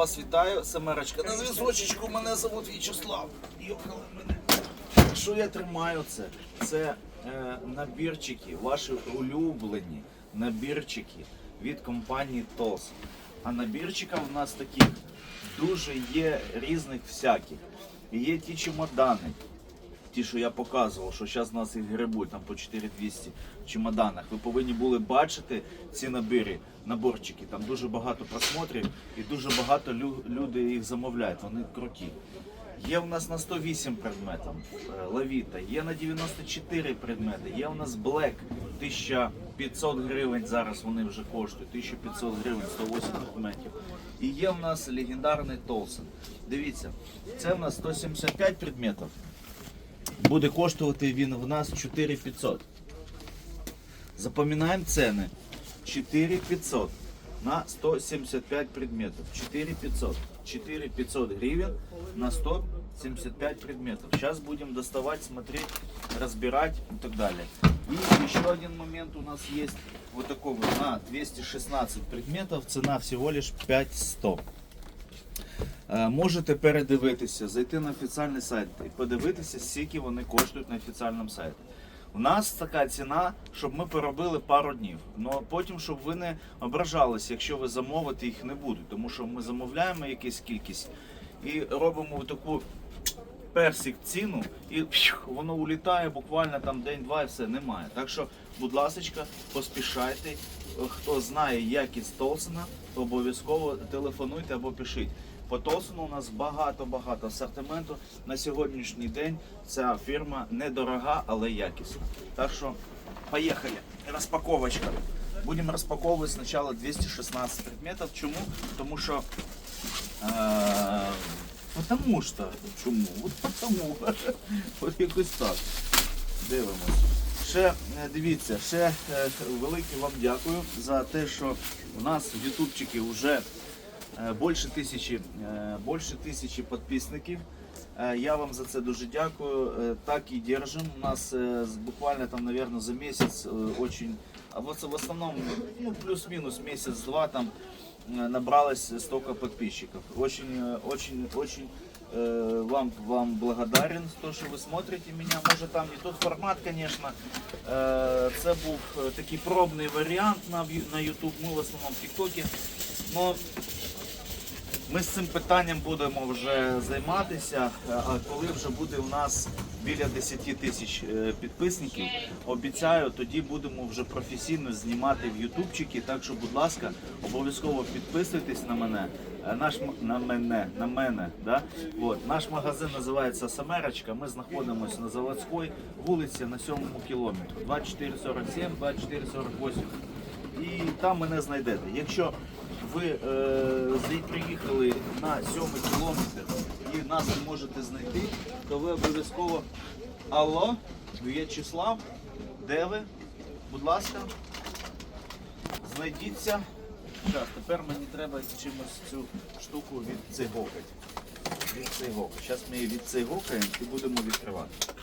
Вас вітаю, Семерочка. На зв'язочку мене зовут В'ячеслав. Йохали мене. Що я тримаю це? Це е, набірчики, ваші улюблені набірчики від компанії TOS. А набірчиків у нас таких дуже є різних всяких. Є ті чемодани, ті, що я показував, що зараз нас їх грибуть там по 4200 в чемоданах. Ви повинні були бачити ці набири, наборчики. Там дуже багато просмотрів і дуже багато лю- люди їх замовляють. Вони круті. Є у нас на 108 предметів е, лавіта, є на 94 предмети, є у нас Black 1500 гривень. Зараз вони вже коштують. 1500 гривень, 108 предметів. І є у нас легендарний Толсен. Дивіться, це у нас 175 предметів. Буде коштувати він в нас 4500. Запам'ятаємо ціни. 4500 на 175 предметов. 4500. 4500 гривен на 175 предметов. Сейчас будем доставать, смотреть, разбирать и так далее. И еще один момент у нас есть вот такой вот на 216 предметов. Цена всего лишь 5100. Е, Можете передивитися, зайти на офіційний сайт і подивитися, скільки вони коштують на офіційному сайті. У нас така ціна, щоб ми поробили пару днів. Ну потім, щоб ви не ображалися, якщо ви замовите їх не будуть, тому що ми замовляємо якусь кількість і робимо таку персик ціну, і воно улітає буквально там день-два і все немає. Так що, будь ласка, поспішайте. Хто знає якість Толсона, то обов'язково телефонуйте або пишіть. По у нас багато-багато асортименту. На сьогоднішній день ця фірма недорога, але якісна. Так що, поїхали. Розпаковочка. Будемо розпаковувати спочатку 216 предметів. Чому? Тому що Е, Потому що. Чому? От потому. От якось так. Дивимось. Ще е, дивіться, ще е, велике вам дякую за те, що у нас ютубчики вже більше тисячі, е, більше тисячі підписників. Е, Я вам за це дуже дякую. Е, Так і держим. У нас е, з- буквально там, наверное, за месяц е, очень, а вот в основном, ну, плюс-минус месяц-два там э, набралось столько подписчиков. Очень, э, очень, очень э, вам, вам благодарен за то, що ви смотрите меня. Може там не тот формат, конечно. Е, Це був е, такий пробний варіант на, в'ю- на YouTube. Ми в основному в TikTok. Но ми з цим питанням будемо вже займатися. е, А коли вже буде у нас біля 10 тисяч е, підписників, обіцяю, тоді будемо вже професійно знімати в ютубчики. Так що, будь ласка, обов'язково підписуйтесь на мене. Е, Наш на мене, на мене, да? От, наш магазин називається Самерочка. Ми знаходимося на заводській вулиці на 7 кілометрі. 2447, 2448. І там мене знайдете. Якщо ви е, приїхали на 7 кілометр і нас не можете знайти, то ви обов'язково Алло, В'ячеслав, де ви? Будь ласка, знайдіться. Зараз, тепер мені треба чимось цю штуку відцегокати. Відцегокати. Зараз ми її відцегокаємо і будемо відкривати.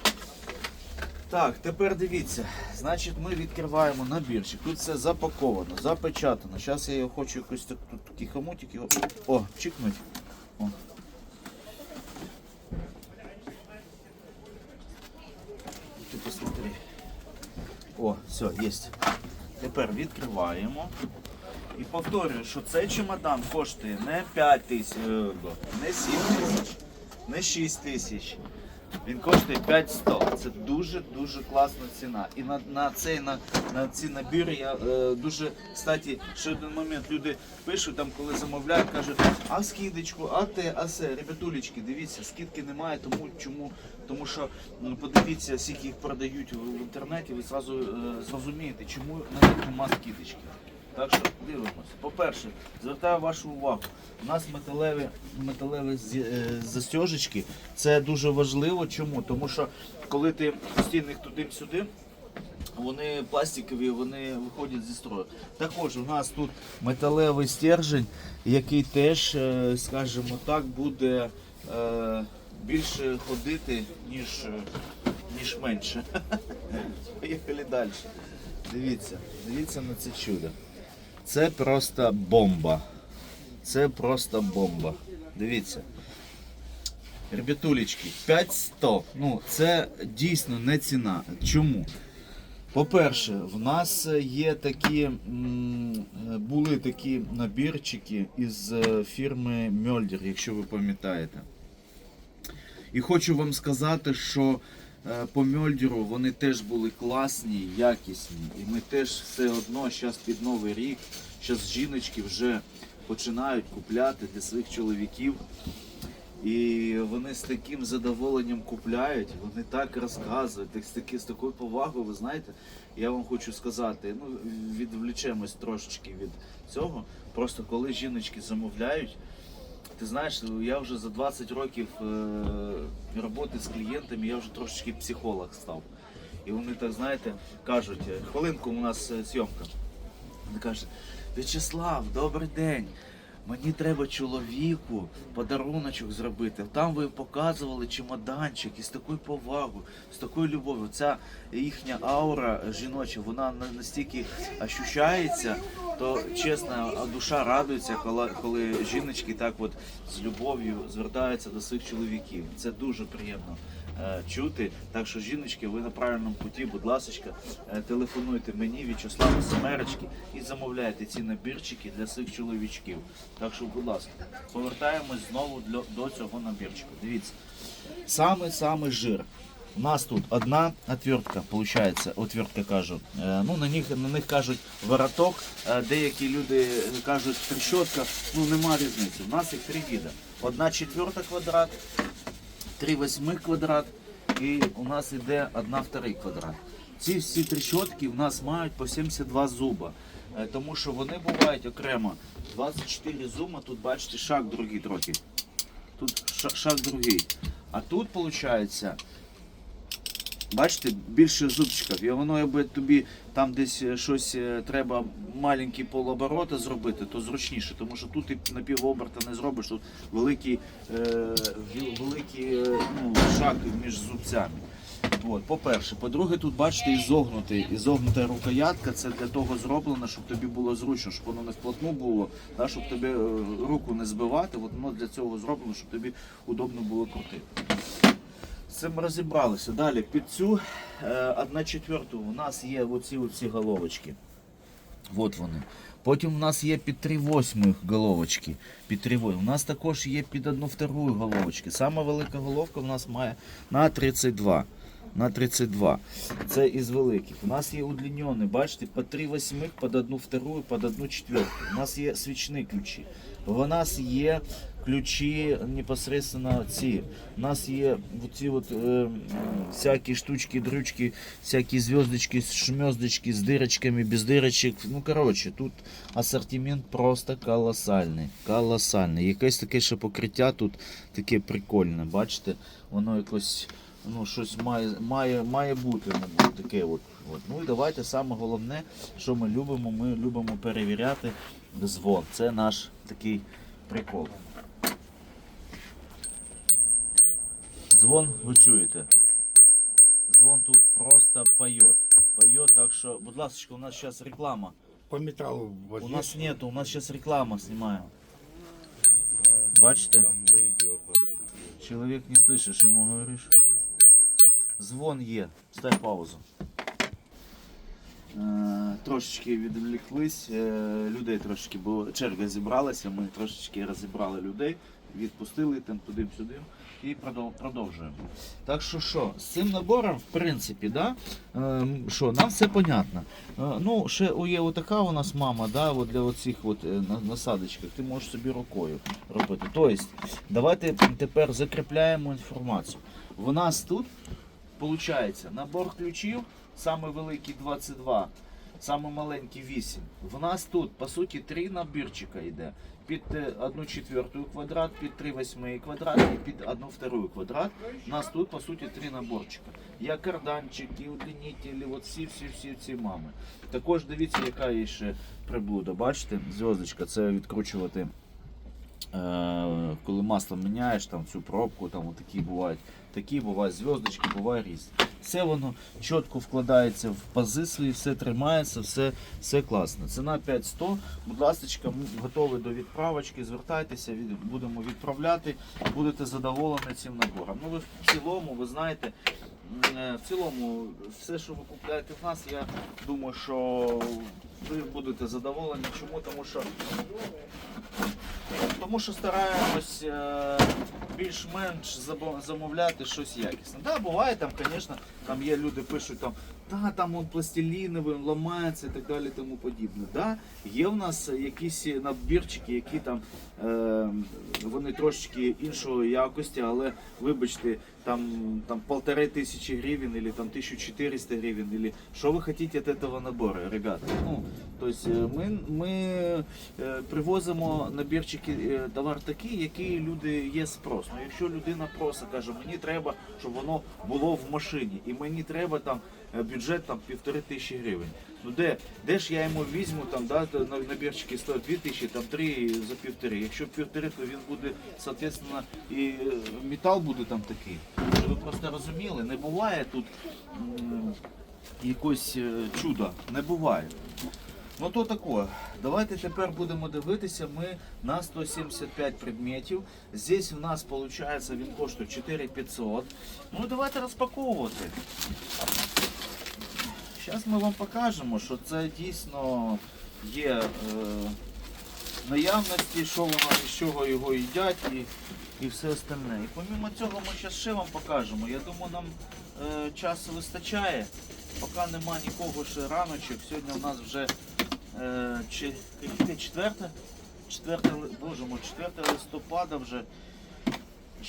Так, тепер дивіться. Значить, ми відкриваємо набірчик. Тут все запаковано, запечатано. Зараз я його хочу якось так тут такий хомутик його. О, чикнуть. О. Ти посмотри. О, все, є. Тепер відкриваємо. І повторюю, що цей чемодан коштує не 5 тисяч, е, не 7 тисяч, не 6 тисяч. Він коштує 500. Це дуже-дуже класна ціна. І на, на, цей, на, на ці набіри я е, дуже, кстати, ще один момент. Люди пишуть, там, коли замовляють, кажуть, а скидочку, а те, а все. Ребятулечки, дивіться, скидки немає, тому чому? Тому що ну, подивіться, скільки їх продають в інтернеті, ви зразу е, зрозумієте, чому на них нема скидочки. Так що дивимося. По-перше, звертаю вашу увагу. У нас металеві, металеві е, застежечки. Це дуже важливо. Чому? Тому що коли ти постійно їх туди-сюди, вони пластикові, вони виходять зі строю. Також у нас тут металевий стержень, який теж, е, скажімо так, буде е, більше ходити, ніж, ніж менше. Поїхали далі. Дивіться, дивіться на це чудо. Це просто бомба. Це просто бомба. Дивіться. Ребятулечки, 500. Ну, це дійсно не ціна. Чому? По-перше, в нас є такі, були такі набірчики із е, фірми Мьольдер, якщо ви пам'ятаєте. І хочу вам сказати, що по Мьольдеру вони теж були класні, якісні. І ми теж все одно зараз під Новий рік, зараз жіночки вже починають купляти для своїх чоловіків. І вони з таким задоволенням купляють, вони так розказують, з, таки, з такою повагою, ви знаєте, я вам хочу сказати, ну відвлічемось трошечки від цього. Просто коли жіночки замовляють, ти знаєш, я вже за 20 років е, роботи з клієнтами, я вже трошечки психолог став. І вони так, знаєте, кажуть, «Е, хвилинку у нас е, зйомка. Вони кажуть, В'ячеслав, добрий день. Мені треба чоловіку подаруночок зробити. Там ви показували чемоданчик із такою повагою, з такою любов'ю. Ця їхня аура жіноча, вона настільки ощущається, то чесно, душа радується, коли, коли жіночки так от з любов'ю звертаються до своїх чоловіків. Це дуже приємно чути. Так що, жіночки, ви на правильному путі, будь ласка, е, телефонуйте мені, В'ячеславу Семерочки, і замовляйте ці набірчики для своїх чоловічків. Так що, будь ласка, повертаємось знову до цього набірчика. Дивіться, саме саме жир. У нас тут одна отвертка, получается, отвертка кажу. Е, ну, на них, на них кажуть вороток, е, деякі люди кажуть трещотка, ну нема різниці. У нас їх три види. Одна четверта квадрат, три восьмих квадрат і у нас йде одна вторий квадрат. Ці всі трещотки у нас мають по 72 зуба. Е, Тому що вони бувають окремо 24 зуба, тут бачите шаг другий трохи. Тут ша- шаг другий. А тут виходить, бачите, більше зубчиків. І воно, якби тобі там десь е, щось е, треба маленький полоборота зробити, то зручніше, тому що тут і на півоберта не зробиш, тут великий, е, великий е, ну, шаг між зубцями. От, по-перше, по-друге, тут бачите, ізогнутий, ізогнута рукоятка, це для того зроблено, щоб тобі було зручно, щоб воно не вплотну було, да, щоб тобі руку не збивати. От воно для цього зроблено, щоб тобі удобно було крутити. З цим розібралися. Далі під цю е, 1 четверту у нас є оці, оці головочки. От вони. Потім у нас є під 3 восьмих головочки. Під 3 восьмих. У нас також є під 1 вторую головочки. Сама велика головка у нас має на 32. На 32. Це із великих. У нас є удлінені, бачите, по 3 восьмих, під 1 вторую, під 1 четверту. У нас є свічні ключі. У нас є ключі непосредственно ці. У нас є ці от, е, всякі штучки, дрючки, всякі звездочки, шмездочки з дирочками, без дирочок. Ну, коротше, тут асортимент просто колосальний. Колосальний. Якесь таке ще покриття тут таке прикольне. Бачите, воно якось ну, щось має, має, має бути таке. От, от. Ну і давайте саме головне, що ми любимо, ми любимо перевіряти дзвон. Це наш такий прикол. Дзвон, ви чуєте? Дзвон тут просто поет. Поет, так що, будь ласка, у нас зараз реклама. По металлу У нас нету, у нас сейчас реклама снимаем. Бачите? Человек не слышишь, что ему говоришь. Звон є. Ставь паузу. Е, трошечки відвліклись, е, людей трошечки, бо черга зібралася, ми трошечки розібрали людей, відпустили там туди-сюди і продовжуємо. Так що що, з цим набором, в принципі, да, е, що, нам все понятно. Е, Ну, ще є отака у нас мама, да, от для оцих от, е, насадочках, ти можеш собі рукою робити. Тобто, давайте тепер закріпляємо інформацію. У нас тут виходить набор ключів, саме великий 22, саме маленький 8. В нас тут, по суті, три набірчика йде. Під 1 четвертую квадрат, під 3 восьми квадрат і під 1 вторую квадрат. У нас тут, по суті, три наборчика. Є карданчики, удлінителі, от всі, всі, всі ці мами. Також дивіться, яка є ще приблуда. Бачите, зв'язочка, це відкручувати. Е, коли масло міняєш, там цю пробку, там такі бувають. Такі бувають зв'язочки, буває різні. Все воно чітко вкладається в пази свої, все тримається, все, все класно. Ціна 5100. Будь ласка, готові до відправочки. Звертайтеся, від, будемо відправляти. Будете задоволені цим набором. Ну ви в цілому, ви знаєте, е, в цілому, все, що ви купляєте в нас, я думаю, що ви будете задоволені. Чому? Тому що тому що стараємось е, більш-менш замовляти щось якісне. Да, буває там, звісно, там є люди пишуть там, та там он пластиліновий, ламається і так далі, тому подібне. Да, є в нас якісь набірчики, які там е, вони трошечки іншої якості, але вибачте, там, там полторы тисячі гривень, или там 1400 гривень, или що ви хотите від цього набору, ребята? Ну, то есть е, ми, ми е, привозимо набірчики е, товар такий, який люди є спрос. Ну, якщо людина просить, каже, мені треба, щоб воно було в машині, і мені треба там бюджет там півтори тисячі гривень. Ну де, де ж я йому візьму там, да, на- набірчики стоять дві тисячі, там три за півтори. Якщо півтори, то він буде, соответственно, і е, метал буде там такий. Ви просто розуміли, не буває тут якось е, чуда, не буває. Ну то таке. Давайте тепер будемо дивитися ми на 175 предметів. Здесь в нас виходить, він коштує 4500. Ну давайте розпаковувати. Зараз ми вам покажемо, що це дійсно є е, наявності, що воно, з чого його їдять і, і все остальне. І помимо цього ми зараз ще вам покажемо. Я думаю, нам е, часу вистачає. Поки нема нікого ще раночок. Сьогодні у нас вже е, чи, четверте? Четверте, боже мой, 4 листопада вже.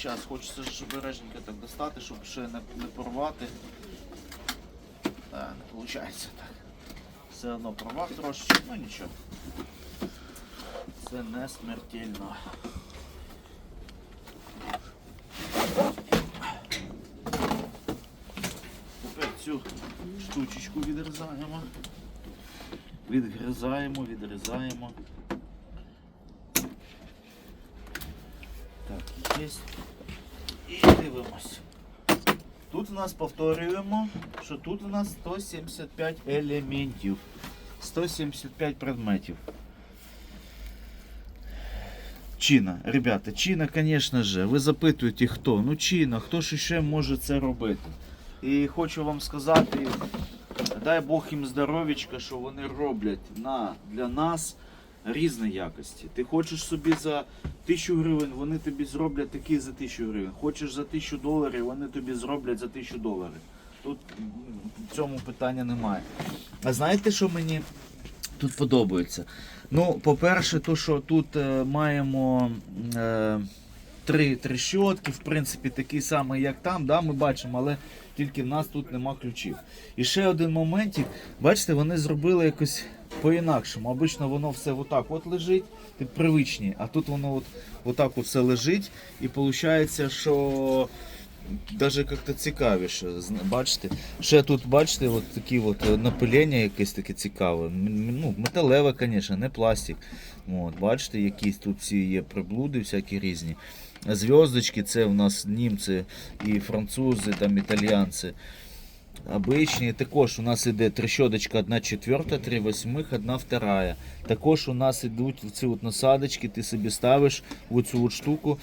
Зараз хочеться ж обережненько так достати, щоб ще не, не порвати. Та, не виходить так. Все одно порвав трошечки, ну нічого. Це не смертельно. Тепер цю штучечку відрізаємо. Відгризаємо, відрізаємо. Так, є. І дивимось. Тут у нас повторюємо, що тут у нас 175 елементів. 175 предметів. Чина, ребята, Чина, звісно же, ви запитуєте хто? Ну Чина, хто ж ще може це робити? І хочу вам сказати, дай Бог їм здоров'ячка, що вони роблять на, для нас різної якості. Ти хочеш собі за тисячу гривень, вони тобі зроблять такі за тисячу гривень. Хочеш за тисячу доларів, вони тобі зроблять за тисячу доларів. Тут в цьому питання немає. А знаєте, що мені тут подобається? Ну, по-перше, то, що тут е, маємо е, три трещотки, в принципі, такі самі, як там, да, ми бачимо, але тільки в нас тут нема ключів. І ще один моментик, бачите, вони зробили якось по-інакшому. Обично воно все отак от лежить, ти привичні, а тут воно от, отак от все лежить, і виходить, що Даже як-то цікавіше, бачите. Ще тут, бачите, от такі от е, напилення якесь таке цікаве. Ну, металеве, звісно, не пластик. От, бачите, якісь тут всі є приблуди, всякі різні. Зв'язочки це у нас німці і французи, там італіянці. Обичні. Також у нас іде трещоточка 1 четверта, 3 восьмих, 1 вторая. Також у нас ідуть ці от насадочки, ти собі ставиш в цю от штуку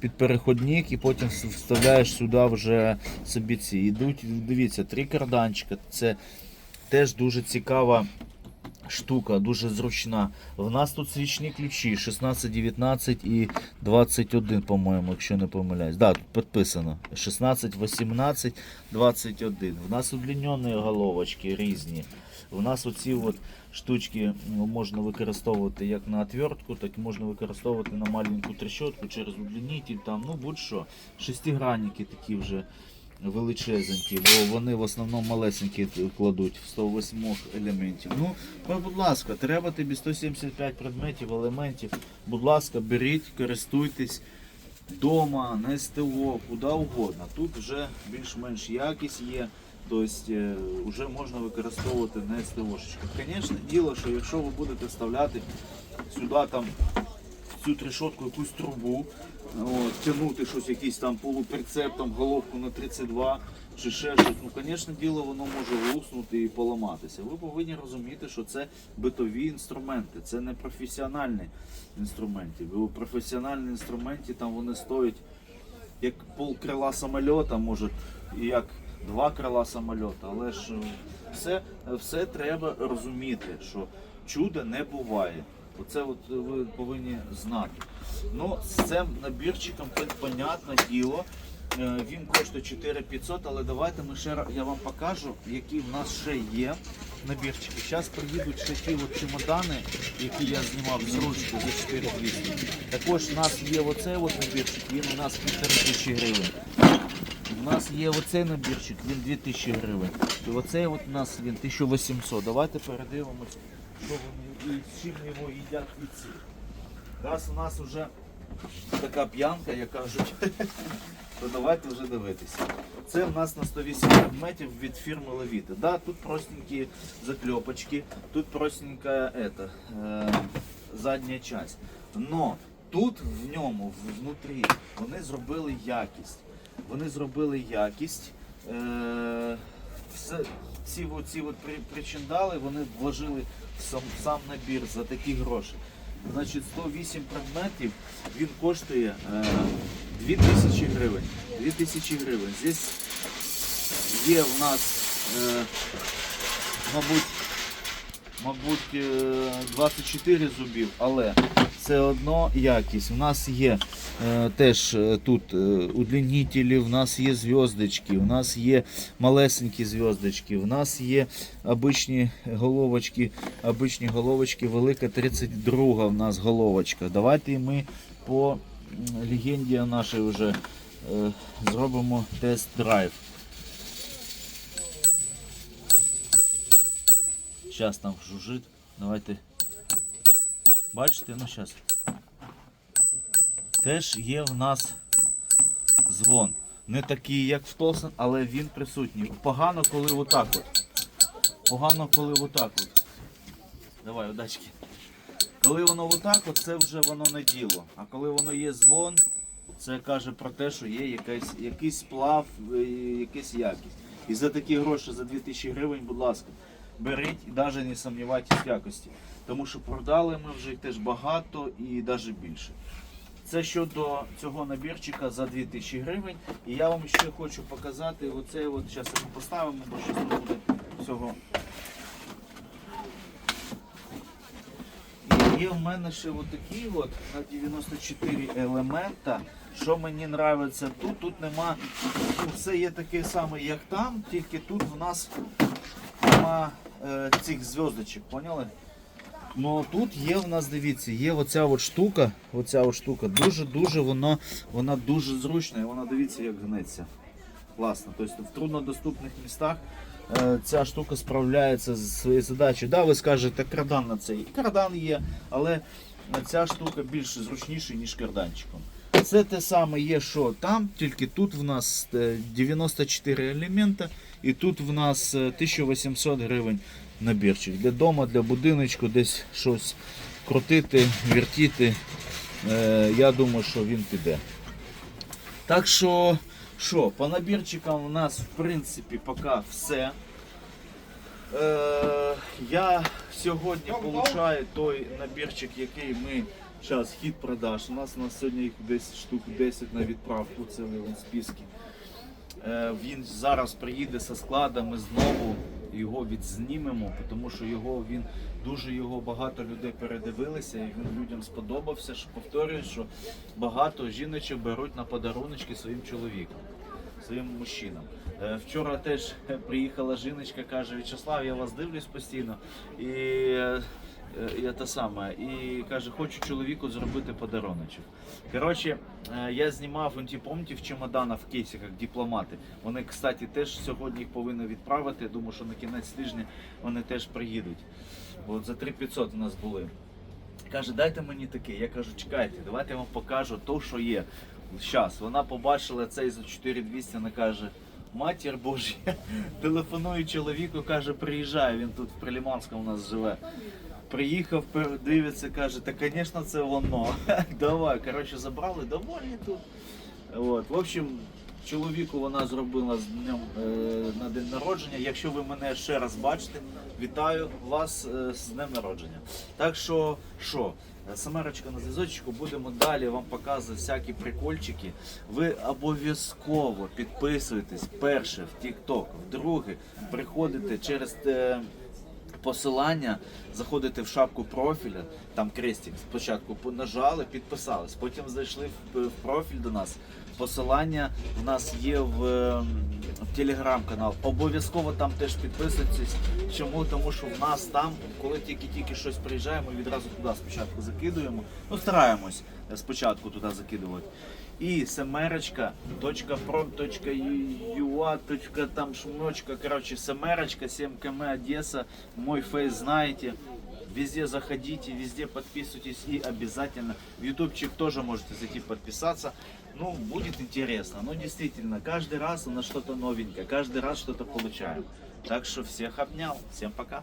під переходник і потім вставляєш сюди вже собі ці. Ідуть, дивіться, три карданчика. Це теж дуже цікава штука, дуже зручна. В нас тут свічні ключі 16, 19 і 21, по-моєму, якщо не помиляюсь. Да, тут підписано. 16, 18, 21. В нас удлінені головочки різні. У нас оці от штучки можна використовувати як на отвертку, так і можна використовувати на маленьку трещотку через удлінитель, там, ну будь-що. Шестигранники такі вже величезенькі, бо вони в основному малесенькі кладуть в 108 елементів. Ну, будь ласка, треба тобі 175 предметів, елементів. Будь ласка, беріть, користуйтесь вдома, на СТО, куди угодно. Тут вже більш-менш якість є. Тобто е, вже можна використовувати на СТОшечках. Звісно, діло, що якщо ви будете вставляти сюди там цю трішотку якусь трубу, от, тягнути щось, якийсь там полуприцеп, там головку на 32 чи ще щось. Ну, звісно, діло воно може луснути і поламатися. Ви повинні розуміти, що це битові інструменти, це не професіональні інструменти. Бо професіональні інструменти там вони стоять як пол крила самольота, може, як два крила самольота. Але ж е, все, все треба розуміти, що чуда не буває. Оце от ви повинні знати. Ну, з цим набірчиком, понятне діло, е, він коштує 4500, але давайте ми ще я вам покажу, які в нас ще є набірчики. Зараз приїдуть ще ті от чемодани, які я знімав з ручки за 4200. Також у нас є оцей от набірчик, він у нас 1500 гривень. У нас є оцей набірчик, він 2000 гривень. І оцей от у нас він 1800. Давайте передивимось, що вони і з чим його їдять і ці. Раз у нас вже така п'янка, як кажуть, то давайте вже дивитися. Це в нас на 108 предметів від фірми Левіта. Да, тут простенькі закльопочки, тут простенька ета, е, задня часть. Но тут в ньому, внутрі, вони зробили якість. Вони зробили якість. Е, все, ці, от- ці от при- причиндали вони вложили сам, сам набір за такі гроші. Значить, 108 предметів він коштує е, 2000 гривень. 2000 гривень. Здесь є в нас, е, мабуть, мабуть, е, 24 зубів, але все одно якість. У нас є е, теж е, тут е, удлінітелі, в нас є зв'язочки, у нас є малесенькі зв'язочки, у нас є обичні головочки, обичні головочки, велика 32 в нас головочка. Давайте ми по легенді нашій вже е, зробимо тест-драйв. Зараз там жужжить. Давайте. Бачите, ну зараз. Теж є в нас дзвон. Не такий, як в Толсен, але він присутній. Погано, коли отак от. Погано, коли отак от. Давай, удачки. Коли воно отак, от, це вже воно не діло. А коли воно є дзвон, це каже про те, що є якийсь, якийсь сплав, е, якась якість. І за такі гроші, за 2000 гривень, будь ласка, беріть і навіть не сумнівайтесь в якості. Тому що продали ми вже їх теж багато і навіть більше. Це щодо цього набірчика за 2000 гривень. І я вам ще хочу показати оцей от, зараз ми поставимо, бо щось буде всього. І є в мене ще отакі от на 94 елемента. Що мені подобається тут, тут нема, ну, все є таке саме, як там, тільки тут в нас нема е, цих зв'язочок, поняли? Ну тут є в нас, дивіться, є оця от штука, оця от штука, дуже-дуже вона, вона дуже зручна і вона дивіться, як гнеться. Класно. Тобто в труднодоступних містах е, ця штука справляється з своєю задачею. Да, ви скажете, кардан на це. І кардан є, але ця штука більш зручніша, ніж карданчиком. Це те саме є, що там, тільки тут в нас е, 94 елемента, і тут в нас е, 1800 гривень набірчик. Для дома, для будиночку, десь щось крутити, вертіти. Е, я думаю, що він піде. Так що, що, по набірчикам у нас в принципі поки все. Е, я сьогодні получаю той набірчик, який ми зараз хід продаж. У нас у нас сьогодні їх десь штук 10 на відправку, це вон списки. Е, він зараз приїде зі складу, ми знову його відзнімемо, тому що його він дуже його багато людей передивилися, і він людям сподобався. Що повторюю, що багато жіночок беруть на подаруночки своїм чоловікам, своїм мужчинам. Е, Вчора теж приїхала жіночка, каже: В'ячеслав, я вас дивлюсь постійно. І е, е, те саме, і каже, хочу чоловіку зробити подаруночок. Коротше, е, я знімав антипомті в чемоданах в кейсах, дипломати. Вони, кстати, теж сьогодні їх повинні відправити. Я думаю, що на кінець тижня вони теж приїдуть. От за 3500 у нас були. Каже, дайте мені таке. Я кажу, чекайте, давайте я вам покажу то, що є. Зараз вона побачила цей за 4200, вона каже. Матір Божа, телефонує чоловіку, каже, приїжджай, він тут в Приліманському у нас живе. Приїхав, дивиться, каже, та, звісно, це воно. Давай, коротше, забрали, довольні тут. От. В общем, чоловіку вона зробила з днем е, на день народження. Якщо ви мене ще раз бачите, вітаю вас е, з днем народження. Так що, що? Самарочка на зв'язочку, будемо далі вам показувати всякі прикольчики. Ви обов'язково підписуєтесь перше в TikTok, друге приходите через е, посилання, заходите в шапку профіля, там крестик спочатку по- нажали, підписались, потім зайшли в, профіль до нас. Посилання в нас є в, ем, в телеграм-канал. Обов'язково там теж підписуйтесь. Чому? Тому що в нас там, коли тільки-тільки щось приїжджає, ми відразу туди спочатку закидуємо. Ну, стараємось е, спочатку туди закидувати. І семерочка.prom.ua. там шмочка, короче, семерочка, 7 км Одесса, мой фейс знаете. Везде заходите, везде подписывайтесь и обязательно в ютубчик тоже можете зайти подписаться. Ну, будет интересно. Ну, действительно, каждый раз у нас что-то новенькое, каждый раз что-то получаем. Так что всех обнял. Всем пока.